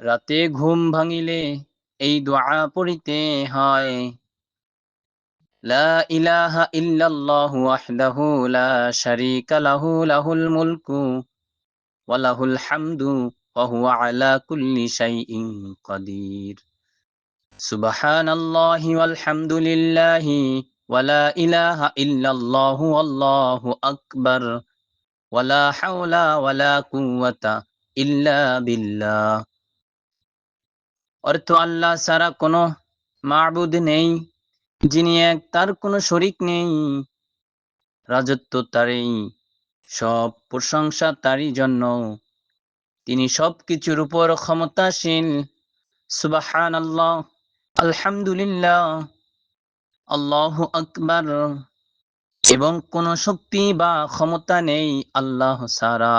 রাতে ঘুম ভাঙিলে এই দোয়া পড়িতে হয়। লা ইলাহা ইল্লাল্লাহু ওয়াহদাহু লা শারীকা লাহু, লাহুল মুলকু ওয়া লাহুল হামদু ওয়া হুয়া আলা কুল্লি শাইইন কাদির। সুবহানাল্লাহি ওয়াল হামদুলিল্লাহি ওয়া লা ইলাহা ইল্লাল্লাহু আল্লাহু আকবার ওয়া লা হাওলা ওয়া লা ইল্লা বিল্লাহ। অর্থ আল্লাহ ছাড়া কোনো মাবুদ নেই যিনি এক তার কোনো শরিক নেই রাজত্ব তারই সব প্রশংসা তারই জন্য তিনি সব কিছুর উপর ক্ষমতাশীল সুবাহান আল্লাহ আলহামদুলিল্লাহ আল্লাহ আকবার এবং কোন শক্তি বা ক্ষমতা নেই আল্লাহ সারা